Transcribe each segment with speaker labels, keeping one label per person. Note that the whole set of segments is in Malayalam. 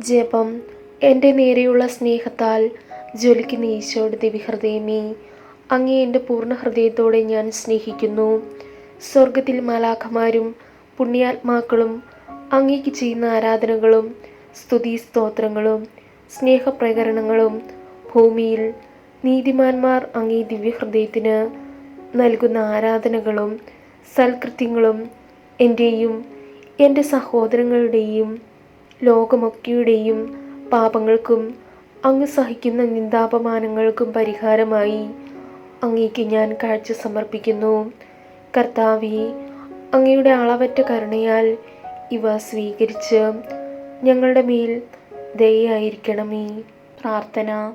Speaker 1: ജപം. എന്റെ നേരെയുള്ള സ്നേഹത്താൽ ജ്വലിക്കുന്ന ഈശോയുടെ ദിവ്യഹൃദയമേ. അങ്ങേ എന്റെ പൂർണ ഹൃദയത്തോടെ ഞാൻ സ്നേഹിക്കുന്നു. സ്വർഗത്തിൽ മാലാഖമാരും പുണ്യാത്മാക്കളും അങ്ങേക്ക് ചെയ്യുന്ന ആരാധനകളും സ്തുതി സ്തോത്രങ്ങളും സ്നേഹപ്രകരണങ്ങളും ഭൂമിയിൽ നീതിമാന്മാർ അങ്ങേ ദിവ്യഹൃദയത്തിന് നൽകുന്ന ആരാധനകളും സൽകൃത്യങ്ങളും എന്റെയും എന്റെ സഹോദരങ്ങളുടെയും ലോകമൊക്കെയുടെയും പാപങ്ങൾക്കും അങ്ങ് സഹിക്കുന്ന നിന്ദാപമാനങ്ങൾക്കും പരിഹാരമായി അങ്ങേക്ക് ഞാൻ കാഴ്ച സമർപ്പിക്കുന്നു. കർത്താവി അങ്ങയുടെ അളവറ്റ കരുണയാൽ ഇവ സ്വീകരിച്ച് ഞങ്ങളുടെ മേൽ ദയായിരിക്കണമേ പ്രാർത്ഥന.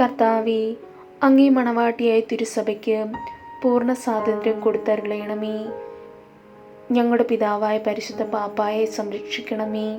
Speaker 1: കർത്താവി അങ്ങേ മണവാട്ടിയായ തിരുസഭയ്ക്ക് പൂർണ സ്വാതന്ത്ര്യം കൊടുത്തരുളയണമേ ഞങ്ങളുടെ പിതാവായ പരിശുദ്ധ പാപ്പായെ സംരക്ഷിക്കണമേ.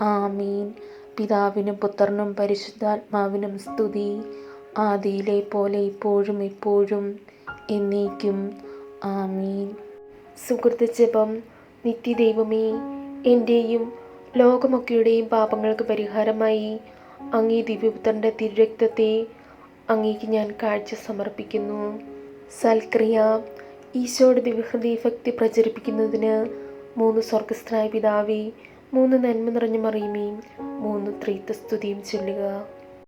Speaker 1: ആമീൻ. പിതാവിനും പുത്രനും പരിശുദ്ധാത്മാവിനും സ്തുതി. ആദിയിലെ പോലെ ഇപ്പോഴും ഇപ്പോഴും എന്നേക്കും. ആമീൻ. സുഹൃത്ത് ജപം. നിത്യദൈവമേ എന്റെയും ലോകമൊക്കെയുടെയും പാപങ്ങൾക്ക് പരിഹാരമായി അങ്ങേ ദിവ്യപുത്രന്റെ തിരുരക്തത്തെ അങ്ങേക്ക് ഞാൻ കാഴ്ച സമർപ്പിക്കുന്നു. സൽക്രിയ ഈശോയുടെ ദിവ്യഹൃദയ ഭക്തി പ്രചരിപ്പിക്കുന്നതിന് മൂന്ന് സ്വർഗസ്ഥനായ പിതാവേ മൂന്ന് നന്മ നിറഞ്ഞ മറിയുമേയും മൂന്ന് ത്രീത്വസ്തുതിയും ചൊല്ലുക.